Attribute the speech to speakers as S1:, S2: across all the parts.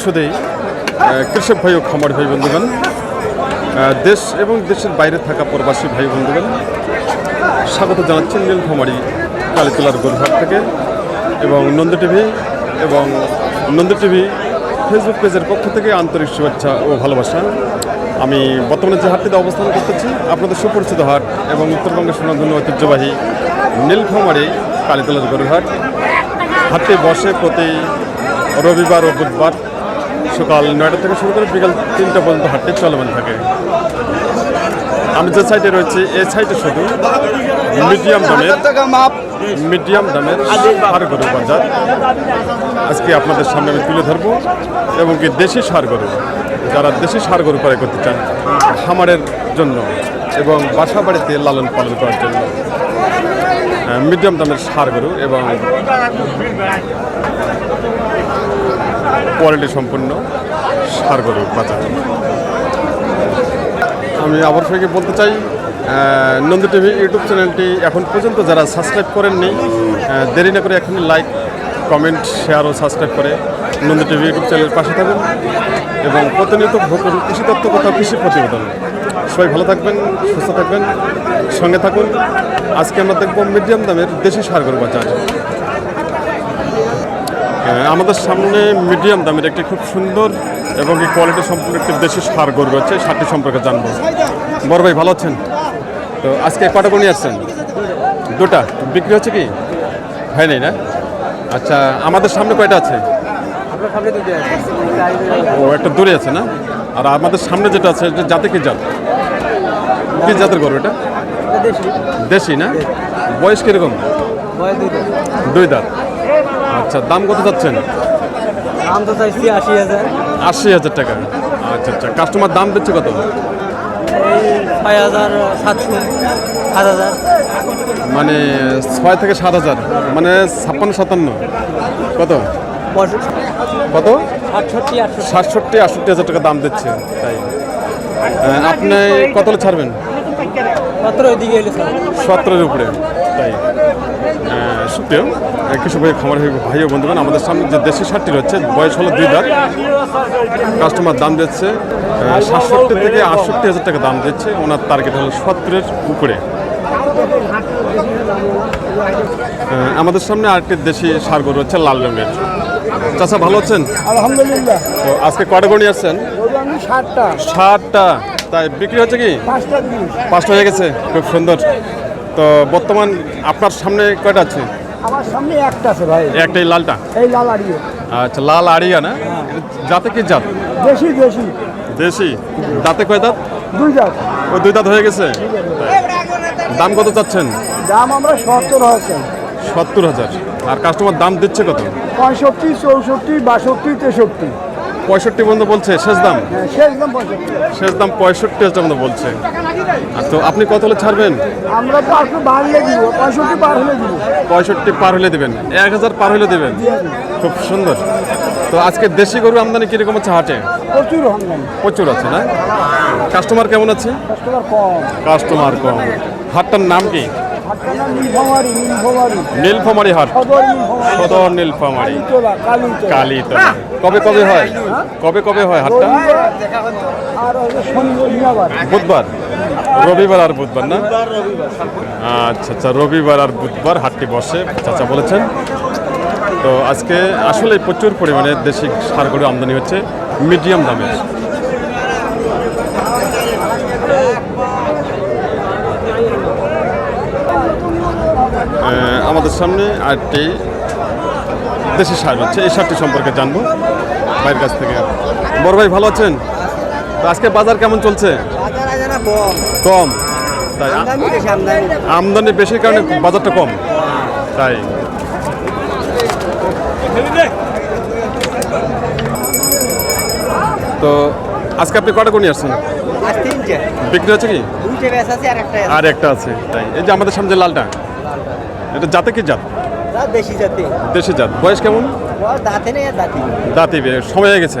S1: শুধুই কৃষক ভাই ও খামার ভাই বন্ধুগণ দেশ এবং দেশের বাইরে থাকা প্রবাসী ভাই বন্ধুগণ, স্বাগত জানাচ্ছেন নীলফামারী কালীতলার গরুহাট থেকে এবং নন্দ টিভি এবং নন্দ টিভি ফেসবুক পেজের পক্ষ থেকে আন্তরিক শুভেচ্ছা ও ভালোবাসা। আমি বর্তমানে যে হাটটিতে অবস্থান করতেছি, আপনাদের সুপরিচিত হাট এবং উত্তরবঙ্গের সুনামধন্য ঐতিহ্যবাহী নীলফামারী কালীতলার গরুহাট। হাটটি বসে প্রতি রবিবার ও বুধবার সকাল নয়টা থেকে শুরু করে বিকাল তিনটা পর্যন্ত হাটটি চলমান থাকে। আমি যে সাইডে রয়েছি এই সাইডে শুধু মিডিয়াম দামের মিডিয়াম দামের সার গরু বাজার। আজকে আপনাদের সামনে আমি তুলে ধরবো এবং কি দেশি সার গরু, যারা দেশি সার গরু ক্রয় করতে চান, খামারের জন্য এবং বাসা বাড়িতে লালন পালন করার জন্য মিডিয়াম দামের সার গরু এবং কোয়ালিটি সম্পন্ন সার গরু বাজার। আমি আবার সবাইকে বলতে চাই নন্দী টিভি ইউটিউব চ্যানেলটি এখন পর্যন্ত যারা সাবস্ক্রাইব করেননি দেরি না করে এখন লাইক, কমেন্ট, শেয়ার ও সাবস্ক্রাইব করে নন্দী টিভি ইউটিউব চ্যানেলের পাশে থাকুন এবং প্রতিনিয়ত ভোকুন কৃষি তত্ত্ব কথা কৃষি প্রতিবেদন। সবাই ভালো থাকবেন, সুস্থ থাকবেন, সঙ্গে থাকুন। আজকে আমরা দেখব মিডিয়াম দামের দেশি সার গরু বাজার। আমাদের সামনে মিডিয়াম দামের একটি খুব সুন্দর এবং এই কোয়ালিটি সম্পূর্ণ একটি দেশি সার গরু রয়েছে সারটি সম্পর্কে জানব। বড় ভাই ভালো আছেন? তো আজকে কটা গরু নিয়ে আসছেন? দুটা। বিক্রি হচ্ছে কি? হয় নাই না? আচ্ছা আমাদের সামনে কয়টা আছে? ও একটা দূরে আছে না? আর আমাদের সামনে যেটা আছে এটা জাতে কি জাত? কি জাতের গরু এটা? দেশি। না? বয়স কীরকম? দুই দাঁত। আচ্ছা দাম কত চাচ্ছেন?
S2: দাম তো চাইছি আশি হাজার।
S1: আশি হাজার টাকা। আচ্ছা আচ্ছা কাস্টমার দাম দিচ্ছে কত?
S2: ছয় হাজার সাতশো সাত হাজার।
S1: মানে ছয় থেকে সাত হাজার মানে ছাপ্পান্ন সাতান্ন। কত? কত?
S2: সাতষট্টি আটষট্টি।
S1: সাতষট্টি আটষট্টি হাজার টাকা দাম দিচ্ছে তাই। আপনি কত ছাড়বেন?
S2: সতেরো ওইদিকে এলে
S1: সতেরোর উপরে। তাই। আহ, কৃষক ভাই খামার ভাই ও বন্ধুগণ আমাদের সামনে যে দেশি সারটি রয়েছে বয়স হলো দুই দাঁত। কাস্টমার দাম দিচ্ছে সাতষট্টি থেকে আটষট্টি হাজার টাকা দাম দিচ্ছে। ওনার টার্গেট হলো সত্তরের উপরে। আমাদের সামনে আরেকটি দেশি সার গরু হচ্ছে লাল রঙের। চাচা ভালো আছেন?
S3: আলহামদুলিল্লাহ।
S1: আজকে গরু নিয়ে আসছেন?
S3: ষাটটা
S1: ষাটটা তাই বিক্রি হচ্ছে কি?
S3: পাঁচটা
S1: হয়ে গেছে খুব সুন্দর। তো বর্তমান আপনার সামনে কয়টা আছে?
S3: আমার সামনে একটা আছে ভাই।
S1: একটাই লালটা?
S3: এই লাল আড়িয়ে।
S1: আচ্ছা লাল আড়িয়া না? যাতে কি জাত?
S3: দেশি দেশি।
S1: দেশি। দাঁতে কয় দাঁত?
S3: দুই জাত
S1: ও দুই দাঁত হয়ে গেছে? দাম কত চাচ্ছেন?
S3: দাম আমরা সত্তর হয়েছে
S1: সত্তর হাজার। আর কাস্টমার দাম দিচ্ছে কত?
S3: পঁয়ষট্টি চৌষট্টি বাষট্টি তেষট্টি।
S1: পঁয়ষট্টি পর্যন্ত বলছে শেষ দাম?
S3: হ্যাঁ, শেষ দাম পঁয়ষট্টি।
S1: হাজার পর্যন্ত বলছে। আর তো আপনি কত হলে ছাড়বেন?
S3: আমরা পঁয়ষট্টি পার হলে দিব।
S1: পঁয়ষট্টি পার হলে দেবেন এক হাজার পার হলে দেবেন। খুব সুন্দর। তো আজকে দেশি গরু আমদানি কীরকম হচ্ছে হাটে?
S3: প্রচুর
S1: প্রচুর আছে না? কাস্টমার কেমন আছে?
S3: কাস্টমার কম।
S1: কাস্টমার কম। হাটটার নাম কি?
S3: নীলফামারি
S1: হাট।
S3: সদর নীলফামারি। কালীতলা কালীতলা।
S1: কালী কবে কবে হয়? কবে কবে হয় হাটটা? বুধবার? রবিবার আর বুধবার না? আচ্ছা আচ্ছা রবিবার আর বুধবার হাটটি বসে চাচা বলেছেন। তো আজকে আসলে প্রচুর পরিমাণে দেশি সার গরু আমদানি হচ্ছে মিডিয়াম দামের আমাদের সামনে আরেকটি দেশি সার হচ্ছে। এই সারটি সম্পর্কে জানব ভাইয়ের কাছ থেকে। বড় ভাই ভালো আছেন? তো আজকে বাজার কেমন চলছে? কম। তাই আমদানি বেশির কারণে বাজারটা কম। তাই। তো আজকে আপনি কটা কোনি আসছেন? বিক্রি হচ্ছে কি?
S2: আর একটা
S1: আছে। তাই। এই যে আমাদের সামনে লালটা। এটা জাতে কি জাত?
S2: যাতে
S1: দেশি জাত। বয়স কেমন?
S2: দাঁতে নেই দাঁতি
S1: দাঁতি সময় হয়ে গেছে।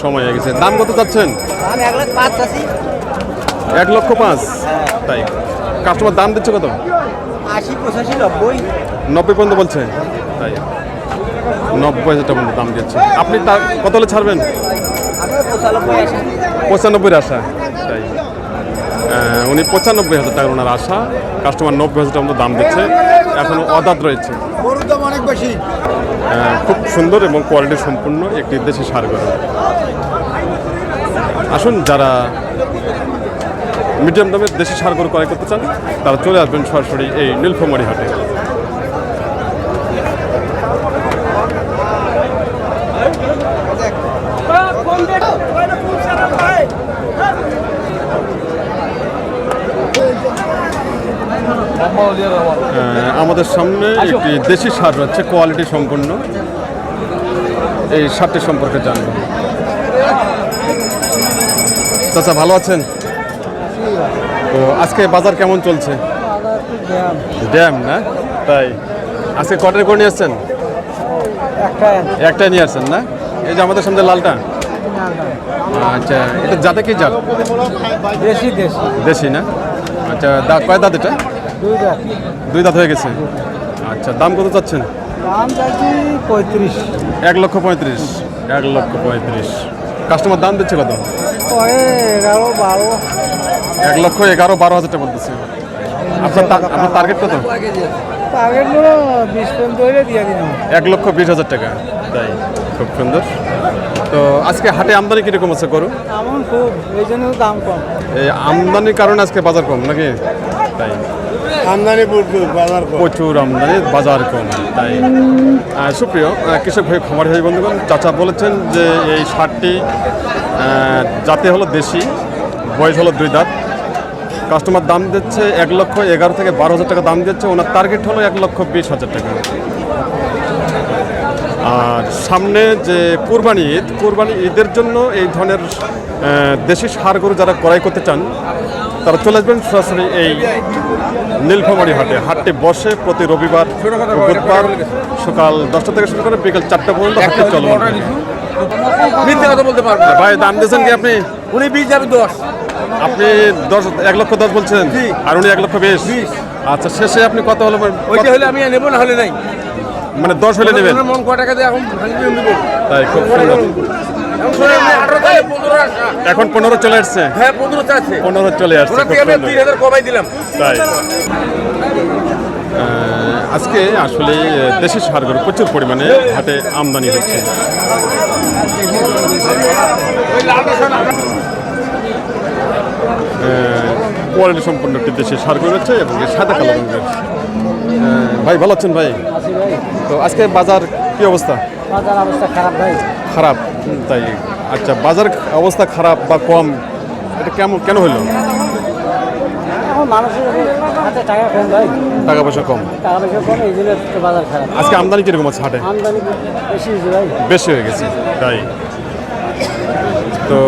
S1: সময় হয়ে গেছে। দাম কত চাচ্ছেন?
S2: এক লাখ পাঁচ আছি
S1: এক লক্ষ পাঁচ। তাই। কাস্টমার দাম দিচ্ছে কত?
S2: আশি পঁচাশি নব্বই।
S1: নব্বই পর্যন্ত বলছে। তাই। নব্বই হাজার টাকা দাম দিচ্ছে। আপনি তা কত হলে ছাড়বেন?
S2: পঁচানব্বই
S1: আশা। তাই। উনি পঁচানব্বই হাজার টাকা ওনার আশা। কাস্টমার নব্বই হাজার টাকা মতো দাম দিচ্ছে। অদাত রয়েছে।
S3: গরুর দাম অনেক বেশি।
S1: খুব সুন্দর এবং কোয়ালিটি সম্পূর্ণ একটি দেশি সার গরু। আসুন যারা মিডিয়াম দামের দেশি সার গরু ক্রয় করতে চান তারা চলে আসবেন সরাসরি এই নীলফামারি হাটে। আহ, আমাদের সামনে একটি দেশি সার রয়েছে কোয়ালিটি সম্পন্ন। এই সারটি সম্পর্কে জানব। চাচা ভালো আছেন? তো আজকে বাজার কেমন চলছে? ড্যাম না? তাই। আজকে কটার করে নিয়ে আসছেন?
S3: একটা।
S1: একটাই নিয়ে আসছেন না? এই যে আমাদের সামনে লালটা। আচ্ছা এটা যাতে কি জাত?
S3: দেশি দেশি।
S1: না? আচ্ছা কয় দাঁত এটা?
S3: দুই
S1: দাঁত। হয়ে গেছে? আচ্ছা দাম কত চাচ্ছেন?
S3: দাম চাইছি পঁয়ত্রিশ।
S1: এক লক্ষ পঁয়ত্রিশ। এক লক্ষ পঁয়ত্রিশ। কাস্টমার দাম দিচ্ছে কত?
S3: এগারো বারো।
S1: এক লক্ষ এগারো বারো হাজার টাকা বলতেছে। আপনার আপনার টার্গেট কত?
S3: টার্গেটগুলো বিশ পর্যন্ত হইলে দিয়ে দিলাম
S1: এক লক্ষ বিশ হাজার টাকা। তাই খুব সুন্দর। তো আজকে হাটে আমদানি কীরকম আছে গরু?
S3: এমন খুব এই জন্য দাম কম।
S1: এই আমদানির কারণে আজকে বাজার কম নাকি? তাই।
S3: আমদানি বাজার
S1: প্রচুর আমদানি, বাজার কম, তাই। সুপ্রিয় কৃষক ভাই খামার ভাই, বন্ধুগণ, চাচা বলেছেন যে এই সারটি জাতে হলো দেশি, বয়স হলো দুই দাঁত। কাস্টমার দাম দিচ্ছে এক লক্ষ এগারো থেকে বারো হাজার টাকা, দাম দিচ্ছে। ওনার টার্গেট হলো এক লক্ষ বিশ হাজার টাকা। আর সামনে যে কোরবানি ঈদ কোরবানি ঈদের জন্য এই ধরনের দেশি সার গরু যারা ক্রয় করতে চান তারা চলে আসবেন সরাসরি এই নীলফামারি হাটে। হাটটি বসে প্রতি রবিবার বুধবার সকাল দশটা থেকে শুরু করে বিকেল চারটা পর্যন্ত হাটটি চলমান।
S4: মিথ্যে কথা বলতে পারব না।
S1: ভাই দাম দিয়েছেন কি আপনি?
S4: উনি বিশ যাবে দশ।
S1: আপনি দশ এক লক্ষ দশ বলছেন আর উনি এক লক্ষ বিশ? আচ্ছা শেষে আপনি কত হলো
S4: ওইটা হলে আমি নেব না হলে নাই।
S1: মানে দশ হলে নেবেন?
S4: মন ক টাকা দিয়ে এখন।
S1: তাই খুব সুন্দর।
S4: এখন পনেরো
S1: চলে আসছে?
S4: হ্যাঁ পনেরো
S1: চলে আসছে।
S4: তিন হাজার কমাই দিলাম।
S1: তাই। আজকে আসলে দেশের দেশি সারগর প্রচুর পরিমাণে হাটে আমদানি হচ্ছে। কোয়ালিটি সম্পন্ন একটি দেশি সারগর রয়েছে এবং সাদা কালো রঙের। ভাই ভালো আছেন ভাই? তো আজকে বাজার কি অবস্থা?
S3: বাজার অবস্থা খারাপ ভাই।
S1: খারাপ? তাই। আচ্ছা বাজার অবস্থা খারাপ বা কম এটা কেমন কেন হলো
S3: টাকা
S1: পয়সা কম।
S3: টাকা পয়সা কম এই জন্য বাজার খারাপ।
S1: আজকে আমদানি কীরকম আছে হাটে?
S3: আমদানি বেশি ভাই।
S1: বেশি হয়ে গেছে তাই। তো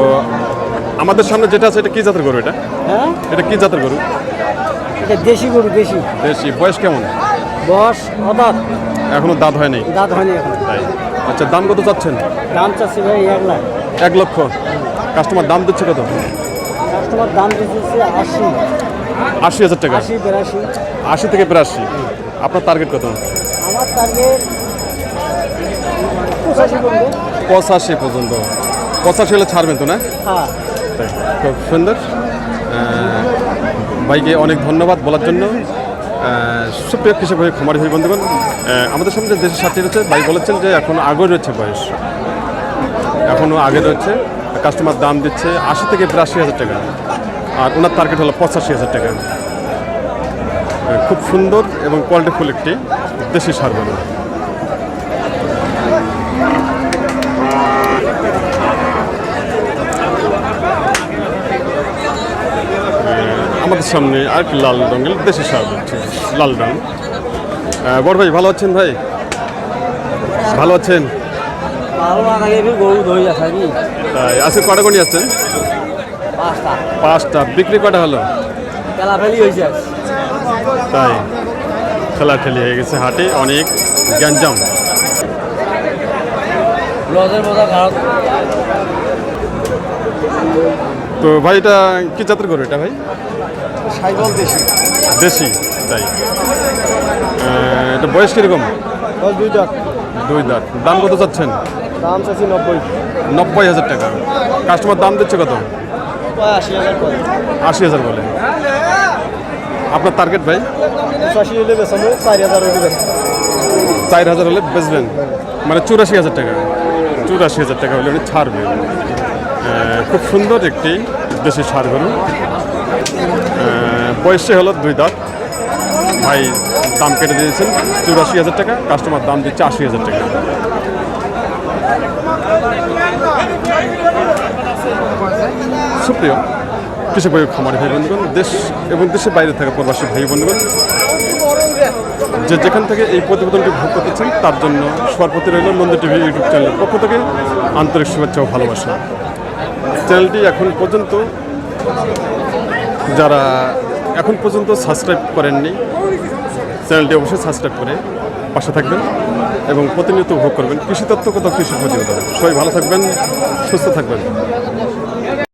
S1: আমাদের সামনে যেটা আছে এটা কি জাতের গরু এটা?
S3: হ্যাঁ?
S1: এটা কি জাতের গরু?
S3: এটা দেশি গরু দেশি।
S1: বেশি বয়স কেমন?
S3: বস অদাত।
S1: এখনও দাঁত হয়নি?
S3: দাঁত হয়নি এখন।
S1: তাই। আচ্ছা দাম কত চাচ্ছেন?
S3: দাম চাচ্ছি ভাই এক লাখ।
S1: এক লক্ষ। কাস্টমার দাম দিচ্ছে কত?
S3: কাস্টমার দাম দিতেছে আশি।
S1: আশি হাজার টাকা।
S3: আশি বিরাশি।
S1: আশি থেকে বিরাশি। আপনার টার্গেট কত?
S3: আমার টার্গেট পঁচাশি
S1: পর্যন্ত। পঁচাশি হলে ছাড়বেন তো না?
S3: হ্যাঁ।
S1: খুব সুন্দর। ভাইকে অনেক ধন্যবাদ বলার জন্য। সুপ্রিয় কৃষক ভাই খামারি ভাই, বন্ধুগণ আমাদের সামনে যে দেশের সাথী রয়েছে, ভাই বলেছেন যে এখনও আগে রয়েছে বয়স। এখনও আগে রয়েছে কাস্টমার দাম দিচ্ছে আশি থেকে বিরাশি হাজার টাকা। আর ওনার টার্গেট হলো পঁচাশি হাজার টাকা। খুব সুন্দর এবং কোয়ালিটিফুল একটি দেশি সার আমাদের সামনে আর একটি লাল রঙের দেশি সার লাল রং। আহ, বড় ভাই ভালো আছেন ভাই? ভালো আছেন?
S3: কি
S1: তাই আজকে কটা গণি আছেন
S3: পাঁচটা।
S1: বিক্রি কটা হলো? তাই ঠেলাঠেলি হয়ে গেছে হাটে অনেক গ্যাঞ্জাম। তো ভাই এটা কি জাতের করবে এটা ভাই?
S3: সাইকেল দেশি।
S1: দেশি তাই। এটা বয়স কীরকম?
S3: দশ দুই টাকা
S1: দুই দাঁত। দাম কত চাচ্ছেন?
S3: দাম চাচ্ছি নব্বই।
S1: নব্বই হাজার টাকা। কাস্টমার দাম দিচ্ছে কত?
S3: আশি হাজার করে।
S1: আশি হাজার বলে। আপনার টার্গেট ভাই?
S3: পঁচাশি হলে বেসামো চারি হাজার হলে
S1: চার হাজার হলে বেচবেন? মানে চুরাশি হাজার টাকা। চুরাশি হাজার টাকা হলে উনি ছাড়বেন। খুব সুন্দর একটি দেশি সার গরু। আহ, বয়সে হলো দুই দাঁত। ভাই, দাম কেটে দিয়েছেন। চুরাশি হাজার টাকা কাস্টমার দাম দিচ্ছে আশি হাজার টাকা। সুপ্রিয় কৃষক ভাই খামারি ভাই বন্ধুগণ, দেশ এবং দেশের বাইরে থাকা প্রবাসী ভাই বন্ধুগণ, যে যেখান থেকে এই প্রতিবেদনটি ভোগ করতেছেন তার জন্য সর্বপ্রতি রইল নন্দ টিভি ইউটিউব চ্যানেলের পক্ষ থেকে আন্তরিক শুভেচ্ছা ও ভালোবাসা। চ্যানেলটি এখন পর্যন্ত যারা এখন পর্যন্ত সাবস্ক্রাইব করেননি। চ্যানেলটি অবশ্যই সাবস্ক্রাইব করে পাশে থাকবেন এবং প্রতিনিয়ত উপভোগ করবেন। কৃষি কত কৃষি প্রতিবেদন। সবাই ভালো থাকবেন, সুস্থ থাকবেন।